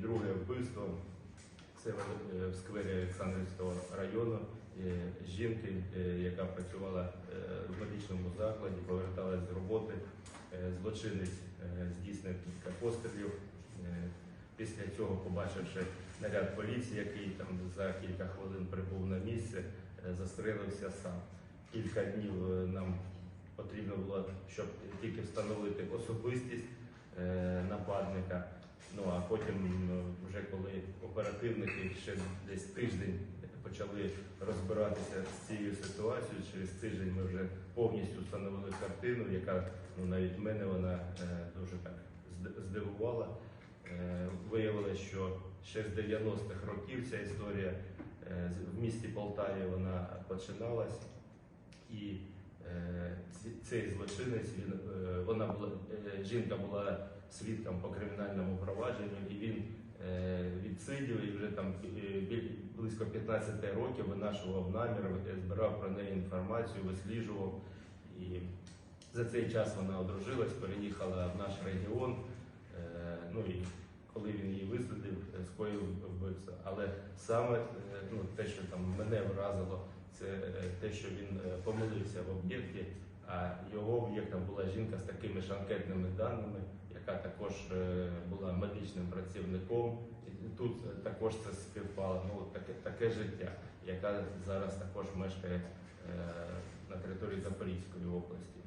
друге вбивство це в- сквері Олександрівського району е, жінки, е, яка працювала е, в медичному закладі, поверталась з роботи. Злочинець здійснив кілька пострілів. Після цього, побачивши наряд поліції, який там за кілька хвилин прибув на місце, застрелився сам. Кілька днів нам потрібно було, щоб тільки встановити особистість а потім, е, вже коли оперативники ще десь тиждень почали розбиратися з цією ситуацією, через тиждень ми вже повністю встановили картину, яка ну навіть мене вона е, дуже так здивувала. Е, Виявилося, що ще з 90-х років ця історія в місті Полтаві вона починалась. І цей злочинець, він, вона була, жінка була свідком по кримінальному провадженню, і він е, відсидів і вже там е, близько 15 років винашував намір, е, збирав про неї інформацію, висліджував. І за цей час вона одружилась, переїхала в наш регіон. Ну і коли він її вислідив, е, скоїв вбивство. Але саме ну, те, що там мене вразило, це те, що він помилився в об'єкті, а його об'єктом була жінка з такими ж анкетними даними, яка також е, була медичним працівником. Тут також це співпало. Ну, таке, таке життя, яка зараз також мешкає е, на території Запорізької області.